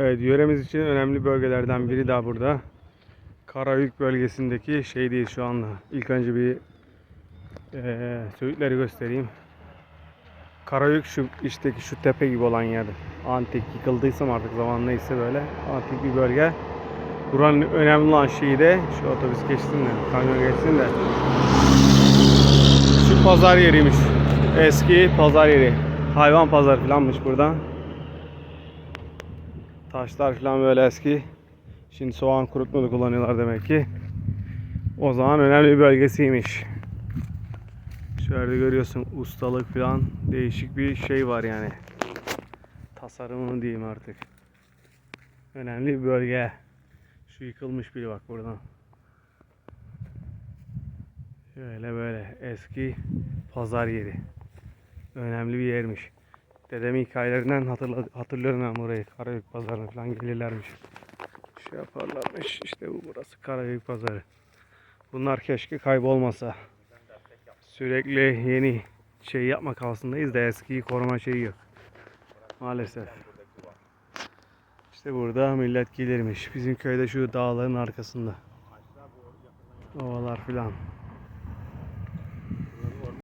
Evet, yöremiz için önemli bölgelerden biri daha burada. Karayük bölgesindeki şeydeyiz şu anda. İlk önce bir eee söğütleri göstereyim. Karayük şu içteki şu tepe gibi olan yer. Antik yıkıldıysam artık zaman neyse böyle antik bir bölge. Buranın önemli olan şeyi de şu otobüs geçsin de, kamyon geçsin de. Şu pazar yeriymiş. Eski pazar yeri. Hayvan pazarı falanmış burada. Taşlar falan böyle eski. Şimdi soğan kurutmada kullanıyorlar demek ki. O zaman önemli bir bölgesiymiş. Şöyle görüyorsun ustalık falan değişik bir şey var yani. Tasarımını diyeyim artık. Önemli bir bölge. Şu yıkılmış biri bak buradan. Şöyle böyle eski pazar yeri. Önemli bir yermiş. Dedemin hikayelerinden hatırla, hatırlıyorum ben burayı. Karayük pazarına falan gelirlermiş. Şey yaparlarmış. İşte bu burası Karayük pazarı. Bunlar keşke kaybolmasa. Sürekli yeni şey yapmak havasındayız da eskiyi koruma şeyi yok. Maalesef. İşte burada millet gelirmiş. Bizim köyde şu dağların arkasında. Ovalar filan.